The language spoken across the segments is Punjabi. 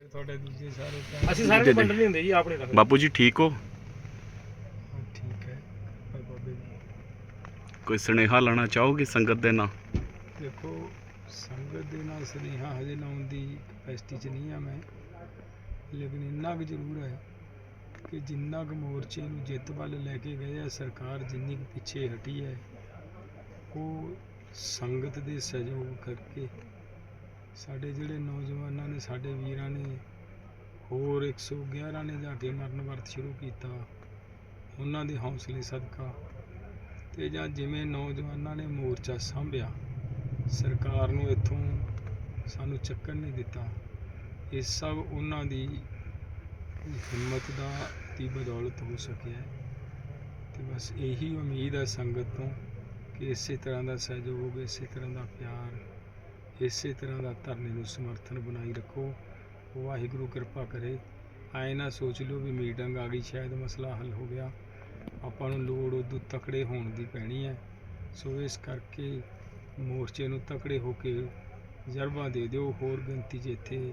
ਤੁਹਾਡੇ ਦੂਜੇ ਸਾਰੇ ਭੈਣ ਅਸੀਂ ਸਾਰੇ। ਵੰਡ ਨਹੀਂ ਹੁੰਦੇ ਜੀ ਆਪਣੇ ਰੱਖਦੇ ਬਾਪੂ ਜੀ ਠੀਕ ਹੋ? ਹਾਂ, ਠੀਕ ਹੈ। ਪਰ ਬਾਬੇ ਜੀ, ਕੋਈ ਸੁਨੇਹਾ ਲਾਣਾ ਚਾਹੋਗੇ ਸੰਗਤ ਦੇ ਨਾਲ ਦੇਖੋ ਸੰਗਤ ਦੇ ਨਾਲ ਸੁਨੇਹਾ ਹਜੇ ਲਾਉਣ ਦੀ ਕਪੈਸਿਟੀ 'ਚ ਨਹੀਂ ਆ ਮੈਂ। ਲੇਕਿਨ ਇੰਨਾ ਕੁ ਜ਼ਰੂਰ ਹੈ ਕਿ ਜਿੰਨਾ ਕੁ ਮੋਰਚੇ ਨੂੰ ਜਿੱਤ ਵੱਲ ਲੈ ਕੇ ਗਏ ਆ ਸਰਕਾਰ ਜਿੰਨੀ ਕੁ ਪਿੱਛੇ ਹਟੀ ਹੈ ਉਹ ਸੰਗਤ ਦੇ ਸਹਿਯੋਗ ਕਰਕੇ ਸਾਡੇ ਜਿਹੜੇ ਨੌਜਵਾਨਾਂ ਨੇ, ਸਾਡੇ ਵੀਰਾਂ ਨੇ, ਹੋਰ 111 ਨੇ ਜਾ ਕੇ ਮਰਨ ਵਰਤ ਸ਼ੁਰੂ ਕੀਤਾ। ਉਹਨਾਂ ਦੇ ਹੌਸਲੇ ਸਦਕਾ ਤੇ ਜਾਂ ਜਿਵੇਂ ਨੌਜਵਾਨਾਂ ਨੇ ਮੋਰਚਾ ਸਾਂਭਿਆ, ਸਰਕਾਰ ਨੂੰ ਇੱਥੋਂ ਸਾਨੂੰ ਚੱਕਣ ਨਹੀਂ ਦਿੱਤਾ। ਇਹ ਸਭ ਉਹਨਾਂ ਦੀ ਹਿੰਮਤ ਦਾ ਦੀ ਬਦੌਲਤ ਹੋ ਸਕਿਆ ਹੈ। ਤੇ ਬਸ ਇਹੀ ਉਮੀਦ ਹੈ ਸੰਗਤ ਤੋਂ ਕਿ ਇਸੇ ਤਰ੍ਹਾਂ ਦਾ ਸਹਿਯੋਗ, ਇਸੇ ਤਰ੍ਹਾਂ ਦਾ ਪਿਆਰ ਇਸੇ ਤਰ੍ਹਾਂ ਦਾ ਧਰਨੇ ਨੂੰ ਸਮਰਥਨ ਬਣਾਈ ਰੱਖੋ। ਵਾਹਿਗੁਰੂ ਕਿਰਪਾ ਕਰੇ। ਐ ਨਾ ਸੋਚ ਲਿਓ ਵੀ ਮੀਟਿੰਗ ਆ ਗਈ ਸ਼ਾਇਦ ਮਸਲਾ ਹੱਲ ਹੋ ਗਿਆ। ਆਪਾਂ ਨੂੰ ਲੋੜ ਉਦੋਂ ਤਕੜੇ ਹੋਣ ਦੀ ਪੈਣੀ ਹੈ ਸੋ ਇਸ ਕਰਕੇ ਮੋਰਚੇ ਨੂੰ ਤਕੜੇ ਹੋ ਕੇ ਜਰਬਾ ਦੇ ਦਿਓ। ਹੋਰ ਗਿਣਤੀ 'ਚ ਇੱਥੇ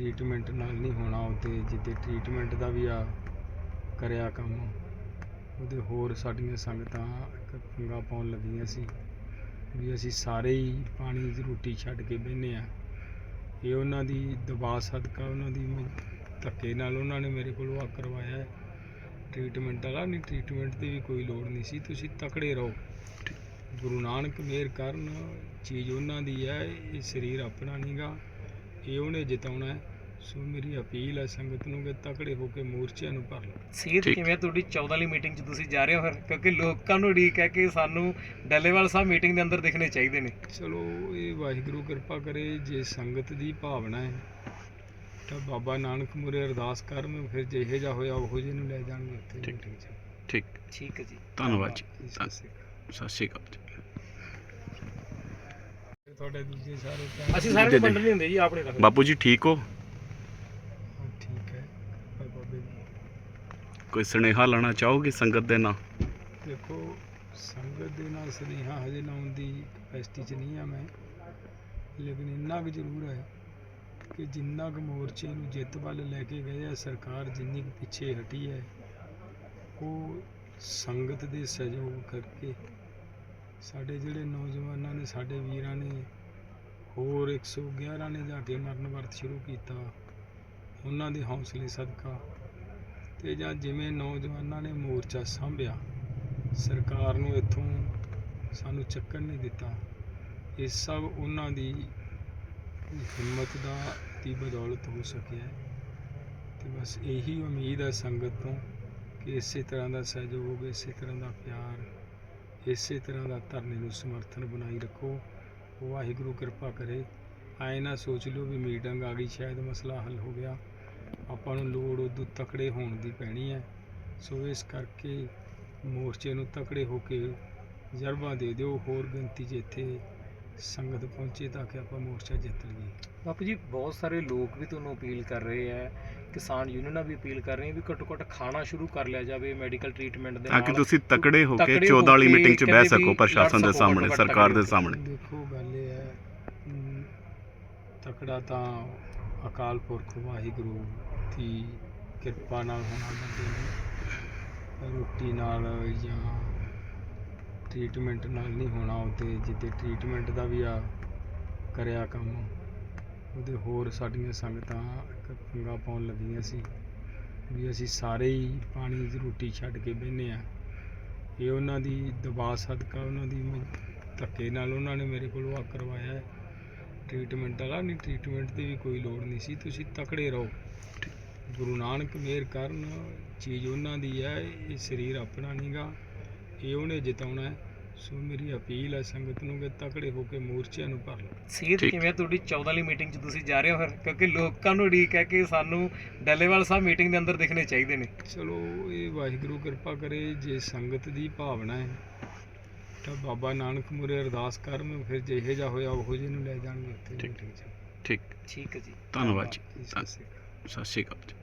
ਟ੍ਰੀਟਮੈਂਟ ਨਾਲ ਨਹੀਂ ਹੋਣਾ ਉਹਦੇ, ਜਿੱਦੇ ਟ੍ਰੀਟਮੈਂਟ ਦਾ ਵੀ ਆ ਕਰਿਆ ਕੰਮ। ਉਹਦੇ ਹੋਰ ਸਾਡੀਆਂ ਸੰਗਤਾਂ ਪੰਗਾ ਪਾਉਣ ਲੱਗੀਆਂ ਸੀ ਵੀ ਅਸੀਂ ਸਾਰੇ ਹੀ ਪਾਣੀ ਦੀ ਰੋਟੀ ਛੱਡ ਕੇ ਬਹਿੰਦੇ ਆ ਇਹ ਉਹਨਾਂ ਦੀ ਦਬਾਅ ਸਦਕਾ, ਉਹਨਾਂ ਦੀ ਧੱਕੇ ਨਾਲ ਉਹਨਾਂ ਨੇ ਮੇਰੇ ਕੋਲੋਂ ਆ ਕਰਵਾਇਆ ਹੈ। ਟ੍ਰੀਟਮੈਂਟ ਵਾਲਾ ਨਹੀਂ ਟ੍ਰੀਟਮੈਂਟ ਦੀ ਵੀ ਕੋਈ ਲੋੜ ਨਹੀਂ ਸੀ, ਤੁਸੀਂ ਤਕੜੇ ਰਹੋ। ਗੁਰੂ ਨਾਨਕ ਮਿਹਰ ਕਰਨ, ਚੀਜ਼ ਉਹਨਾਂ ਦੀ ਹੈ, ਇਹ ਸਰੀਰ ਆਪਣਾ ਨਹੀਂਗਾ ਇਹ ਉਹਨੇ ਜਿਤਾਉਣਾ ਹੈ। ਸੋ ਮੇਰੀ ਅਪੀਲ ਹੈ ਸੰਗਤ ਨੂੰ ਕਿ ਤਕੜੇ ਹੋ ਕੇ ਮੋਰਚਿਆਂ ਨੂੰ ਭਰ ਲਓ। ਠੀਕ। ਕਿਵੇਂ ਤੁਹਾਡੀ 14 ਵਾਲੀ ਮੀਟਿੰਗ 'ਚ ਤੁਸੀਂ ਜਾ ਰਹੇ ਹੋ ਫਿਰ? ਕਿਉਂਕਿ ਲੋਕਾਂ ਨੂੰ ਉਡੀਕ ਹੈ ਕਿ ਸਾਨੂੰ ਡੱਲੇਵਾਲ ਸਾਹਿਬ ਮੀਟਿੰਗ ਦੇ ਅੰਦਰ ਦਿਖਣੇ ਚਾਹੀਦੇ ਨੇ। ਚਲੋ ਇਹ ਵਾਹਿਗੁਰੂ ਕਿਰਪਾ ਕਰੇ ਜੇ ਸੰਗਤ ਦੀ ਭਾਵਨਾ ਹੈ ਤਾਂ ਬਾਬਾ ਨਾਨਕ ਮੁਰੇ ਅਰਦਾਸ ਕਰਨ ਫਿਰ ਜਿਹੇ ਜਾ ਹੋਇਆ ਉਹੋ ਜਿਹੇ ਨੂੰ ਲੈ ਜਾਣਗੇ ਉੱਥੇ ਠੀਕ। 'ਚ। ਠੀਕ। ਠੀਕ ਹੈ ਜੀ। ਧੰਨਵਾਦ ਜੀ। ਸਤਿ ਸ਼੍ਰੀ ਅਕਾਲ। ਸਤਿ ਸ਼੍ਰੀ ਅਕਾਲ ਜੀ। ਤੁਹਾਡੇ ਦੂਜੇ ਸਾਰੇ ਭੈਣ ਅਸੀਂ ਸਾਰੇ ਜੀ, ਨਹੀਂ ਹੁੰਦੇ ਜੀ ਆਪਣੇ ਰੱਖਦੇ। ਬਾਪੂ ਜੀ ਠੀਕ ਹੈ ਪਰ ਬਾਬੇ ਜੀ, ਕੋਈ ਸੁਨੇਹਾ ਲੈਣਾ ਚਾਹੋਗੇ ਸੰਗਤ ਦੇ ਨਾਲ ਦੇਖੋ, ਸੰਗਤ ਦੇ ਨਾਲ ਸੁਨੇਹਾ ਹਜੇ ਲਾਉਣ ਦੀ ਕਪੈਸਿਟੀ 'ਚ ਨਹੀਂ ਆ ਮੈਂ। ਲੇਕਿਨ ਇੰਨਾ ਕੁ ਜ਼ਰੂਰ ਹੈ ਕਿ ਜਿੰਨਾ ਕੁ ਮੋਰਚੇ ਨੂੰ ਜਿੱਤ ਵੱਲ ਲੈ ਕੇ ਗਏ ਆ, ਸਰਕਾਰ ਜਿੰਨੀ ਕੁ ਪਿੱਛੇ ਹਟੀ ਹੈ, ਉਹ ਸੰਗਤ ਦੇ ਸਹਿਯੋਗ ਕਰਕੇ ਸਾਡੇ ਜਿਹੜੇ ਨੌਜਵਾਨਾਂ ਨੇ, ਸਾਡੇ ਵੀਰਾਂ ਨੇ, ਹੋਰ 111 ਨੇ ਜਾ ਕੇ ਮਰਨ ਵਰਤ ਸ਼ੁਰੂ ਕੀਤਾ। ਉਹਨਾਂ ਦੇ ਹੌਸਲੇ ਸਦਕਾ ਤੇ ਜਾਂ ਜਿਵੇਂ ਨੌਜਵਾਨਾਂ ਨੇ ਮੋਰਚਾ ਸਾਂਭਿਆ, ਸਰਕਾਰ ਨੂੰ ਇੱਥੋਂ ਸਾਨੂੰ ਚੱਕਣ ਨਹੀਂ ਦਿੱਤਾ। ਇਹ ਸਭ ਉਹਨਾਂ ਦੀ ਹਿੰਮਤ ਦਾ ਦੀ ਬਦੌਲਤ ਹੋ ਸਕਿਆ ਹੈ। ਤੇ ਬਸ ਇਹੀ ਉਮੀਦ ਹੈ ਸੰਗਤ ਤੋਂ ਕਿ ਇਸੇ ਤਰ੍ਹਾਂ ਦਾ ਸਹਿਯੋਗ, ਇਸੇ ਤਰ੍ਹਾਂ ਦਾ ਪਿਆਰ, ਇਸੇ ਤਰ੍ਹਾਂ ਦਾ ਧਰਨੇ ਨੂੰ ਸਮਰਥਨ ਬਣਾਈ ਰੱਖੋ। ਵਾਹਿਗੁਰੂ ਕਿਰਪਾ ਕਰੇ। ਐ ਨਾ ਸੋਚ ਲਿਓ ਵੀ ਮੀਟਿੰਗ ਆ ਗਈ, ਸ਼ਾਇਦ ਮਸਲਾ ਹੱਲ ਹੋ ਗਿਆ। ਆਪਾਂ ਨੂੰ ਲੋੜ ਉਦੋਂ ਤਕੜੇ ਹੋਣ ਦੀ ਪੈਣੀ ਹੈ। ਸੋ ਇਸ ਕਰਕੇ ਮੋਰਚੇ ਨੂੰ ਤਕੜੇ ਹੋ ਕੇ ਜਰਬਾ ਦੇ ਦਿਓ ਹੋਰ ਗਿਣਤੀ 'ਚ ਇੱਥੇ ਸੰਗਤ ਪਹੁੰਚੇ ਤਾਂ ਕਿ ਆਪਾਂ ਮੋਰਚਾ ਜਿੱਤ ਲਈਏ। ਬਾਪੂ ਜੀ ਬਹੁਤ ਸਾਰੇ ਲੋਕ ਵੀ ਤੁਹਾਨੂੰ ਅਪੀਲ ਕਰ ਰਹੇ ਹੈ। ਕਿਸਾਨ ਯੂਨੀਅਨਾਂ ਵੀ ਅਪੀਲ ਕਰ ਰਹੀਆਂ ਵੀ ਘੱਟੋ ਘੱਟ ਖਾਣਾ ਸ਼ੁਰੂ ਕਰ ਲਿਆ ਜਾਵੇ ਮੈਡੀਕਲ ਟ੍ਰੀਟਮੈਂਟ ਦੇ ਤਾਂ ਕਿ ਨਾਲ। ਤੁਸੀਂ ਤਕੜੇ ਹੋ ਕੇ ਤਕੜੇ 14 ਵਾਲੀ ਮੀਟਿੰਗ 'ਚ ਬਹਿ ਸਕੋ ਪ੍ਰਸ਼ਾਸਨ ਦੇ ਸਾਹਮਣੇ ਸਰਕਾਰ ਦੇ ਸਾਹਮਣੇ। ਦੇਖੋ ਗੱਲ ਇਹ ਹੈ ਤਕੜਾ ਤਾਂ ਅਕਾਲ ਪੁਰਖ ਵਾਹਿਗੁਰੂ ਦੀ ਕਿਰਪਾ ਨਾਲ ਹੋਣਾ ਬੰਦੇ ਨੂੰ। ਰੋਟੀ ਨਾਲ ਜਾਂ ਟ੍ਰੀਟਮੈਂਟ ਨਾਲ ਨਹੀਂ ਹੋਣਾ ਉਹਦੇ, ਜਿੱਦੇ ਟ੍ਰੀਟਮੈਂਟ ਦਾ ਵੀ ਆ ਕਰਿਆ ਕੰਮ। ਉਹਦੇ ਹੋਰ ਸਾਡੀਆਂ ਸੰਗਤਾਂ ਇੱਕ ਪੰਗਾ ਪਾਉਣ ਲੱਗੀਆਂ ਸੀ ਵੀ ਅਸੀਂ ਸਾਰੇ ਹੀ ਪਾਣੀ ਦੀ ਰੋਟੀ ਛੱਡ ਕੇ ਬਹਿੰਦੇ ਆ ਇਹ ਉਹਨਾਂ ਦੀ ਦਬਾਅ ਸਦਕਾ, ਉਹਨਾਂ ਦੀ ਧੱਕੇ ਨਾਲ ਉਹਨਾਂ ਨੇ ਮੇਰੇ ਕੋਲੋਂ ਆ ਕਰਵਾਇਆ। ਹੈ ਟ੍ਰੀਟਮੈਂਟ ਵਾਲਾ, ਨਹੀਂ ਟ੍ਰੀਟਮੈਂਟ ਦੀ ਵੀ ਕੋਈ ਲੋੜ ਨਹੀਂ ਸੀ, ਤੁਸੀਂ ਤਕੜੇ ਰਹੋ। ਗੁਰੂ ਨਾਨਕ ਮਿਹਰ ਕਰਨ ਚੀਜ਼ ਉਹਨਾਂ ਦੀ ਹੈ ਇਹ ਸਰੀਰ ਆਪਣਾ ਨਹੀਂਗਾ ਇਹ ਉਹਨੇ ਜਿਤਾਉਣਾ ਹੈ। ਸੋ ਮੇਰੀ ਅਪੀਲ ਹੈ ਸੰਗਤ ਨੂੰ ਕਿ ਤਕੜੇ ਹੋ ਕੇ ਮੋਰਚਿਆਂ ਨੂੰ ਭਰ ਲਓ। ਠੀਕ। ਕਿਵੇਂ ਤੁਹਾਡੀ 14 ਵਾਲੀ ਮੀਟਿੰਗ 'ਚ ਤੁਸੀਂ ਜਾ ਰਹੇ ਹੋ ਫਿਰ? ਕਿਉਂਕਿ ਲੋਕਾਂ ਨੂੰ ਉਡੀਕ ਹੈ ਕਿ ਸਾਨੂੰ ਡੱਲੇਵਾਲ ਸਾਹਿਬ ਮੀਟਿੰਗ ਦੇ ਅੰਦਰ ਦਿਖਣੇ ਚਾਹੀਦੇ ਨੇ। ਚਲੋ ਇਹ ਵਾਹਿਗੁਰੂ ਕਿਰਪਾ ਕਰੇ ਜੇ ਸੰਗਤ ਦੀ ਭਾਵਨਾ ਹੈ ਤਾਂ ਬਾਬਾ ਨਾਨਕ ਮੁਰੇ ਅਰਦਾਸ ਕਰਨ ਫਿਰ ਜਿਹੇ ਜਾ ਹੋਇਆ ਉਹੋ ਜਿਹੇ ਨੂੰ ਲੈ ਜਾਣਗੇ ਉੱਥੇ ਠੀਕ। ਠੀਕ। ਠੀਕ ਹੈ ਜੀ। ਧੰਨਵਾਦ ਜੀ। ਸਤਿ ਸ਼੍ਰੀ ਅਕਾਲ। ਸਤਿ ਸ਼੍ਰੀ ਅਕਾਲ ਜੀ।